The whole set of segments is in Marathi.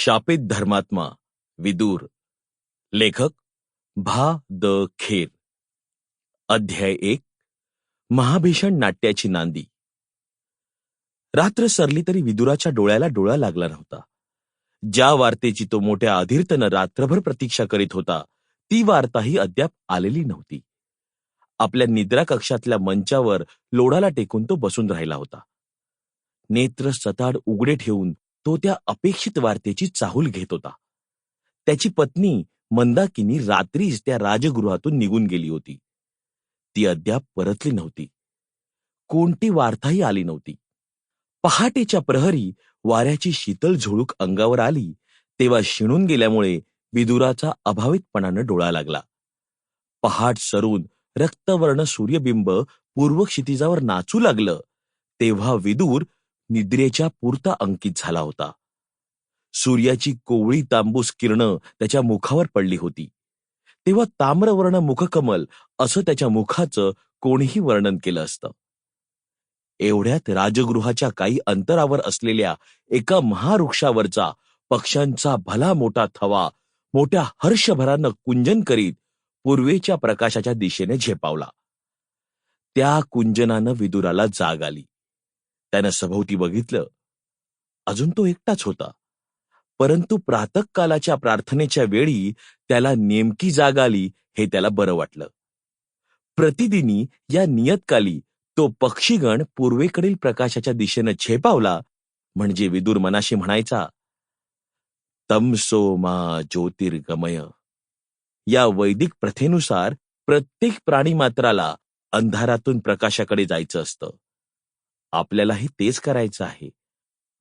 शापित धर्मात्मा विदूर. लेखक भा. द. खेर. अध्याय एक महाभीषण नाट्याची नांदी. रात्र सरली तरी विदुराच्या डोळ्याला डोळा लागला नव्हता. ज्या वार्तेची तो मोठ्या अधीर्तनं रात्रभर प्रतीक्षा करीत होता ती वार्ताही अद्याप आलेली नव्हती. आपल्या निद्रा कक्षातल्या मंचावर लोडाला टेकून तो बसून राहिला होता. नेत्र सताड उघडे ठेवून तो त्या अपेक्षित वार्तेची चाहूल घेत होता. त्याची पत्नी मंदाकिनी रात्रीच त्या राजगृहातून निघून गेली होती. ती अद्याप परतली नव्हती. कोणती वार्ताही आली नव्हती. पहाटेच्या प्रहरी वाऱ्याची शीतल झुळूक अंगावर आली तेव्हा शिणून गेल्यामुळे विदुराचा अभावितपणानं डोळा लागला. पहाट सरून रक्तवर्ण सूर्यबिंब पूर्व क्षितिजावर नाचू लागलं तेव्हा विदूर निद्रेच्या पुरता अंकित झाला होता. सूर्याची कोवळी तांबूस किरणं त्याच्या मुखावर पडली होती. तेव्हा ताम्रवर्ण मुखकमल असं त्याच्या मुखाचं कोणीही वर्णन केलं असतं. एवढ्यात राजगृहाच्या काही अंतरावर असलेल्या एका महावृक्षावरचा पक्ष्यांचा भला मोठा थवा मोठ्या हर्षभरानं कुंजन करीत पूर्वेच्या प्रकाशाच्या दिशेने झेपावला. त्या कुंजनानं विदुराला जाग आली. त्यानं सभोवती बघितलं. अजून तो एकटाच होता. परंतु प्रातःकालाच्या प्रार्थनेच्या वेळी त्याला नेमकी जाग आली हे त्याला बरं वाटलं. प्रतिदिनी या नियतकाली तो पक्षीगण पूर्वेकडील प्रकाशाच्या दिशेनं झेपावला म्हणजे विदूर मनाशी म्हणायचा तमसो मा ज्योतिर्गमय. या वैदिक प्रथेनुसार प्रत्येक प्राणीमात्राला अंधारातून प्रकाशाकडे जायचं असतं. आपल्यालाही तेच करायचं आहे.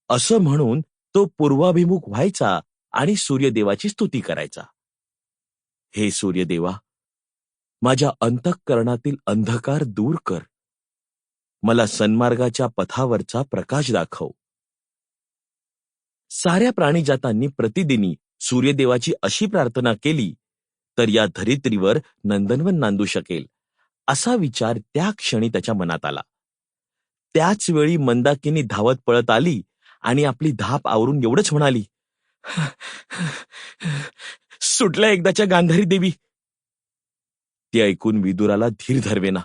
असं म्हणून तो पूर्वाभिमुख व्हायचा आणि सूर्यदेवाची स्तुती करायचा. हे सूर्यदेवा माझ्या अंतःकरणातील अंधकार दूर कर. मला सन्मार्गाच्या पथावरचा प्रकाश दाखव. साऱ्या प्राणीजातांनी प्रतिदिनी सूर्यदेवाची अशी प्रार्थना केली तर या धरित्रीवर नंदनवन नांदू शकेल असा विचार त्या क्षणी त्याच्या मनात आला. त्याच वेळी मंदाकिनी धावत पळत आली आणि आपली धाप आवरून एवढंच म्हणाली सुटल्या एकदाच्या गांधारी देवी. ते ऐकून विदुराला धीर धरवेना.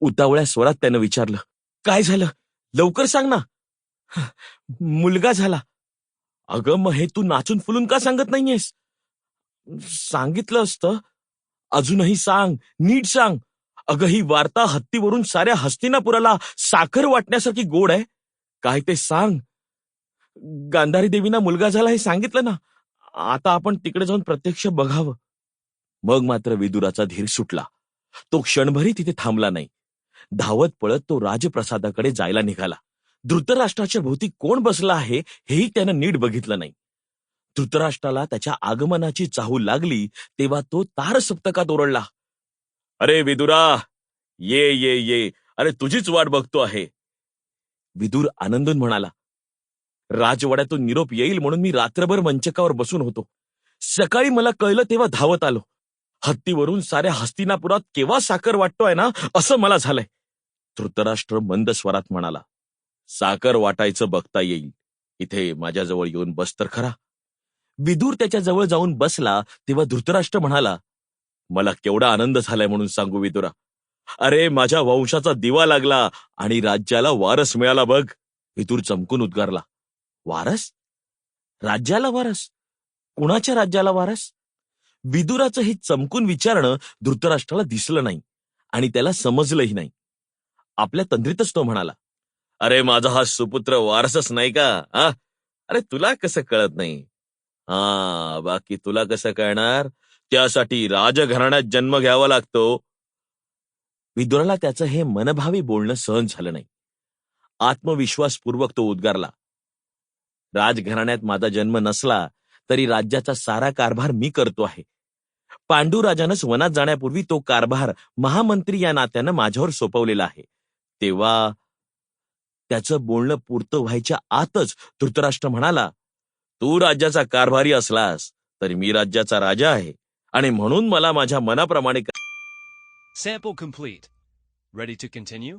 उतावळ्या स्वरात त्यानं विचारलं काय झालं? लवकर सांग ना. मुलगा झाला. अगं मग हे तू नाचून फुलून का सांगत नाहीयेस? सांगितलं असतं. अजूनही सांग नीट सांग. अगं ही वार्ता हत्तीवरून साऱ्या हस्तिनापुराला साखर वाटण्यासारखी गोड आहे. काय ते सांग? गांधारी देवीना मुलगा झाला हे सांगितलं ना? आता आपण तिकडे जाऊन प्रत्यक्ष बघावं. मग मात्र विदुराचा धीर सुटला. तो क्षणभरी तिथे थांबला नाही. धावत पळत तो राजप्रसादाकडे जायला निघाला. धृतराष्ट्राच्या भोवती कोण बसला आहे हेही त्यानं नीट बघितलं नाही. धृतराष्ट्राला त्याच्या आगमनाची चाहू लागली तेव्हा तो तार सप्तकात ओरडला. अरे विदुरा ये ये ये. अरे तुझीच वाट बघतो आहे. विदूर आनंदून म्हणाला राजवाड्यातून निरोप येईल म्हणून मी रात्रभर मंचकावर बसून होतो. सकाळी मला कळलं तेव्हा धावत आलो. हत्तीवरून साऱ्या हस्तिनापुरात केव्हा साखर वाटतोय ना असं मला झालंय. धृतराष्ट्र मंद स्वरात म्हणाला साखर वाटायचं बघता येईल. इथे माझ्याजवळ येऊन बस तर खरा. विदूर त्याच्याजवळ जाऊन बसला तेव्हा धृतराष्ट्र म्हणाला मला केवढा आनंद झालाय म्हणून सांगू विदुरा. अरे माझ्या वंशाचा दिवा लागला आणि राज्याला वारस मिळाला बघ. विदूर चमकून उद्गारला. वारस? राज्याला वारस? कुणाच्या राज्याला वारस? विदुराचं हे चमकून विचारणं धृतराष्ट्राला दिसलं नाही आणि त्याला समजलंही नाही. आपल्या तंद्रीतच तो म्हणाला अरे माझा हा सुपुत्र वारसच नाही का आ अरे तुला कसं कळत नाही? हा बाकी तुला कसं कळणार? त्यासाठी राजघराण्यात जन्म घ्यावा लागतो. विदुराला त्याचं हे मनभावी बोलणं सहन झालं नाही. आत्मविश्वासपूर्वक तो उद्गारला. राजघराण्यात माझा जन्म नसला तरी राज्याचा सारा कारभार मी करतो आहे. पांडुराजानंच वनात जाण्यापूर्वी तो कारभार महामंत्री या नात्यानं माझ्यावर सोपवलेला आहे. तेव्हा त्याचं बोलणं पुरतं व्हायच्या आतच धृतराष्ट्र म्हणाला तू राज्याचा कारभारी असलास तरी मी राज्याचा राजा आहे. आणि म्हणून मला माझ्या मनाप्रमाणे सॅपो कंप्लीट रेडी टू कंटिन्यू